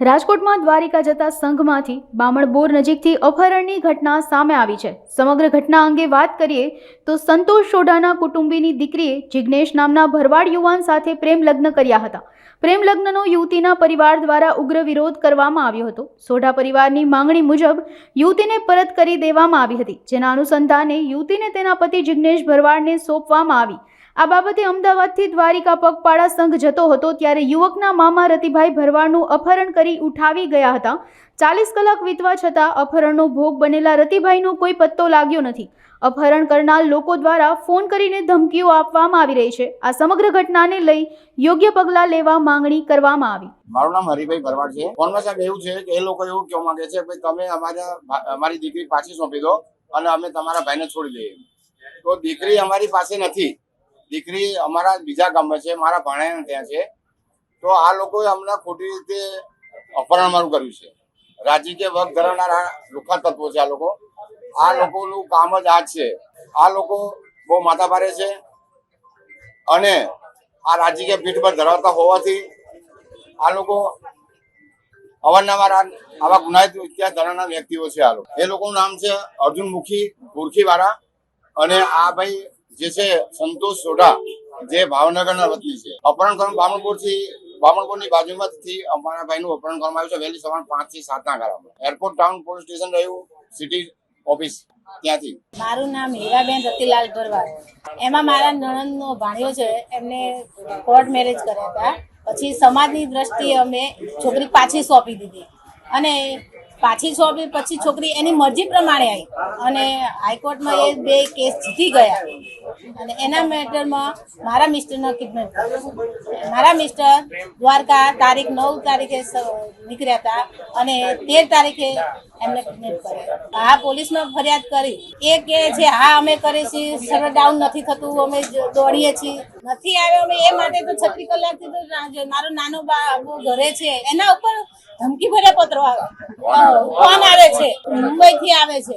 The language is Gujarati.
રાજકોટમાં દ્વારિકા જતા સંઘમાંથી બામણબોર નજીકથી અપહરણની ઘટના સામે આવી છે. સમગ્ર ઘટના અંગે વાત કરીએ તો સંતોષ સોઢાના કુટુંબીની દીકરીએ જિજ્ઞેશ નામના ભરવાડ યુવાન સાથે પ્રેમ લગ્ન કર્યા હતા. પ્રેમ લગ્નનો યુવતીના પરિવાર દ્વારા ઉગ્ર વિરોધ કરવામાં આવ્યો હતો. સોઢા પરિવારની માંગણી મુજબ યુવતીને પરત કરી દેવામાં આવી હતી. જેના અનુસંધાને યુવતીને તેના પતિ જિજ્ઞેશ ભરવાડને સોંપવામાં આવી. આ બાબતે અમદાવાદથી દ્વારિકા પગપાળા સંઘ જતો હતો ત્યારે યુવકના મામા રતિભાઈ ભરવાડનું અપહરણ કરી ઉઠાવી ગયા હતા. ચાલીસ કલાક વીતવા છતાં અપહરણનો ભોગ બનેલા રતિભાઈનો કોઈ પત્તો લાગ્યો નથી. અપહરણ કરનાર લોકો દ્વારા ફોન કરીને ધમકીઓ આપવામાં આવી રહી છે. આ સમગ્ર ઘટનાને લઈ યોગ્ય પગલાં લેવા માંગણી કરવામાં આવી. મારું નામ હરિભાઈ ભરવાડ છે. ફોનમાં સાહેબ એવું છે કે એ લોકો એવું કહેવા માંગે છે કે તમે અમારા અમારી દીકરી પાછી સોંપી દો અને અમે તમારા ભાઈને છોડી દઈએ. તો દીકરી અમારી પાસે નથી. દીકરી અમારા બીજા ગામમાં છે, મારા ભાણેના ત્યાં છે. તો આ લોકોએ અમને ખોટી રીતે અપહરણ મારું કર્યું છે. રાજકીય વર્ગ ધરાવનારા લુખા તત્વો છે આ લોકો. આ લોકોનું કામ જ આ છે. આ લોકો બહુ માથા ભારે છે અને આ રાજકીય પીઠ પર ધરાવતા હોવાથી આ લોકો અવારનવાર આવા ગુનાહિત ઇતિહાસ ધરાવનાર વ્યક્તિઓ છે આ લોકો. એ લોકોનું નામ છે અર્જુન મુખી ગુરખીવાળા અને આ ભાઈ જે છે સંતોષ સોઢા, જે ભાવનગરના વતની છે. અપહરણ કરવા બામણપુરથી બામણપુરની બાજુમાંથી અમારા ભાઈનું અપહરણ કરવામાં આવ્યું છે. વહેલી સવાર પાંચથી સાતના ગાળામાં. એરપોર્ટ ટાઉન પોલીસ સ્ટેશન રહ્યું સિટી ઓફિસ ત્યાંથી. મારું નામ હીરાબેન રતિલાલ ભરવાડ. એમાં મારા નણંદનો ભાણિયો છે, એમને કોર્ટ મેરેજ કર્યા હતા. પછી સમાજની દ્રષ્ટિએ અમે છોકરી પાછી સોંપી દીધી. અને પાછી સોંપી પછી છોકરી એની મરજી પ્રમાણે આવી. અને હાઈકોર્ટમાં એ બે કેસ જીતી ગયા. અને એના મેટરમાં મારા મિસ્ટરનો કિડનેપ મારા મિસ્ટર દ્વારકા તારીખ નવ તારીખે નીકળ્યા હતા અને તેર તારીખે એમને કિડનેપ કર્યા. આ પોલીસમાં ફરિયાદ કરી. એ કે છે હા અમે કરીએ છીએ સર્વર ડાઉન નથી થતું અમે દોડીએ છીએ. નથી આવ્યો અમે એ માટે તો છત્રીસ કલાકથી તો. મારો નાનો બાબુ ઘરે છે એના ઉપર ધમકી ભર્યા પત્રો આવે. અ, ફોન આવે છે? મુંબઈથી આવે છે?